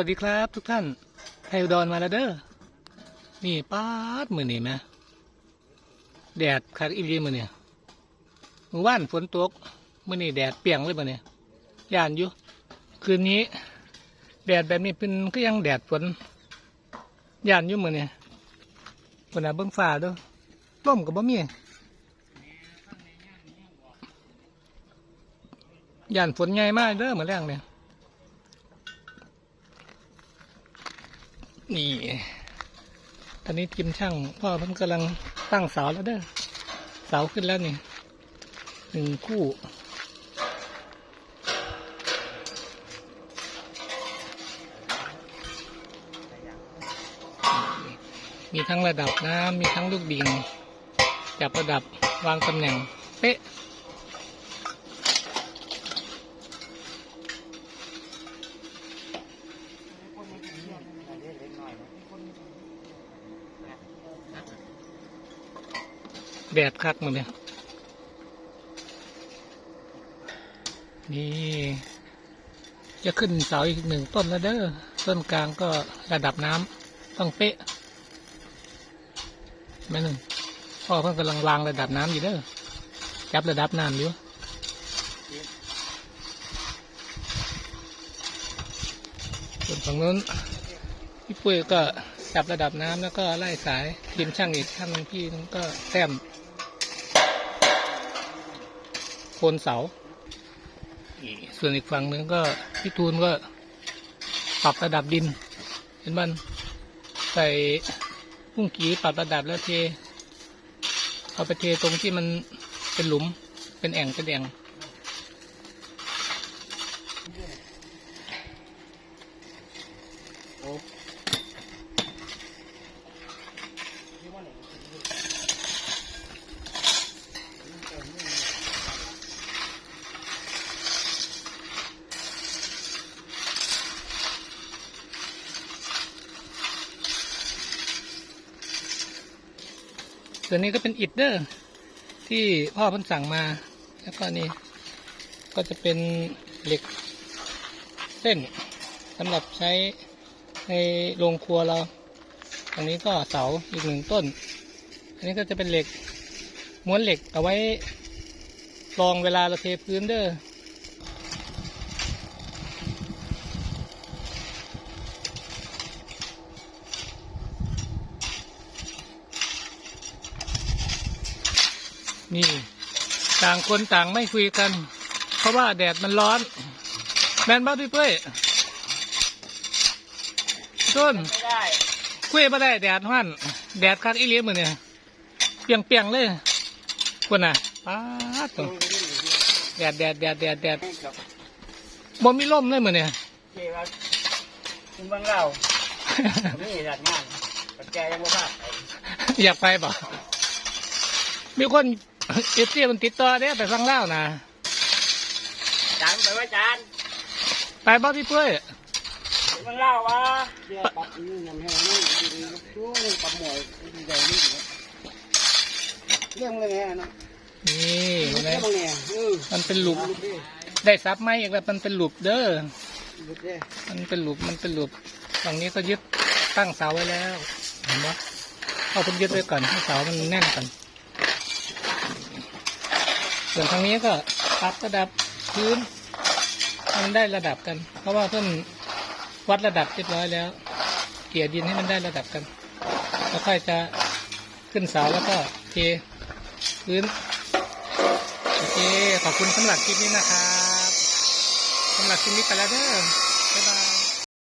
วัสดีครับทุกท่านไทยอุดรมาแล้วเด้อ นี่ป้าดมือนี่ไหมแดดคักอีรีมือเนี่ยมือว่านฝนตกมือนี่แดดเปียงเลยมือเนี่ยย่านอยู่ คืนนี้ แดดแบบนี้เป็นก็ยังแดดฝนย่านอยู่มือเนี่ยคนน่ะเบิ้งฟ้าด้วยร่มกับบ่มีย่านฝนใหญ่มากเด้อเหมือนแรงเนี่ย นี่ตอนนี้ทีมช่างพ่อเพิ่นกำลังตั้งเสาแล้วเด้อเสาขึ้นแล้วนี่หนึ่งคู่มีทั้งระดับน้ำมีทั้งลูกดิ่งจับระดับวางตำแหน่ง เป๊ะ แดดคักมันเนี่ยนี่จะขึ้นเสาอีกหนึ่งต้นแล้วเด้อต้นกลางก็ระดับน้ำต้องเป๊ะแม่หนึ่งพ่อเพิ่งกำลังวางระดับน้ำอยู่เด้อจับระดับน้ำอยู่ส่วนฝั่งนู้นพี่ปุ้ยก็ จับระดับน้ำแล้วก็ไล่สายทีมช่างอีกท่านหนึ่งพี่นึงก็แต้มโคนเสา ส่วนอีกฝั่งหนึ่งก็พี่ทูนก็ปรับระดับดิน เห็นมันใส่พุ่งกีปรับระดับแล้วเท เอาไปเทตรงที่มันเป็นหลุมเป็นแอ่งเป็นแอ่ง ส่วนนี้ก็เป็นอิฐเดอร์ที่พ่อเพิ่นสั่งมา แล้วก็นี่ก็จะเป็นเหล็กเส้นสำหรับใช้ในโรงครัวเรา ตรงนี้ก็เสาอีกหนึ่งต้น อันนี้ก็จะเป็นเหล็กม้วนเหล็กเอาไว้รองเวลาเราเทพื้นเด้อ นี่ ต่างคนต่างไม่คุยกัน เพราะว่าแดดมันร้อน แมนบ้าพี่เป้ยต้นไม่ได้คุยมาได้แดดฮั่นแดดคัดอีเลียมือเนี่ยเปียงเปียงๆเลยคนน่ะป้าดตัวแดดแดดแดดแดดแดดกับบ่มีร่มเลยมือเนี่ยเกี่ยวกับคุณบังเราไม่จัดงานปัจจัยยังบ่พลาดอยากไปบ่มีคน เอฟซีมันติดต่อเด้ไปฟังเล่าวนะจานไปว่าจานไปบ้าพี่เป้ยคุณบังเราวะเดี๋ยวปรับนี่ยังให้นี่ดีๆช่วงปรับหมวยดีใจนี่ดีเรื่องอะไรเนาะนี่เห็นไหมเรื่องอะไรเออมันเป็นหลุมลุกดิได้ซับไหมอีกแล้วมันเป็นหลุมเด้อลุกดิมันเป็นหลุมมันเป็นหลุมฝั่งนี้ก็ยึดตั้งเสาไว้แล้วเห็นปะเอาเป็นยึดไว้ก่อนให้เสามันแน่นก่อน ส่วนทางนี้ก็ปรับระดับพื้นให้มันได้ระดับกัน เพราะว่าเพิ่นวัดระดับเรียบร้อยแล้ว เกี่ยดินให้มันได้ระดับกัน แล้วค่อยจะขึ้นเสาแล้วก็เทพื้นโอเคขอบคุณสำหรับคลิปนี้นะครับสำหรับคลิปนี้ไปแล้วเด้อ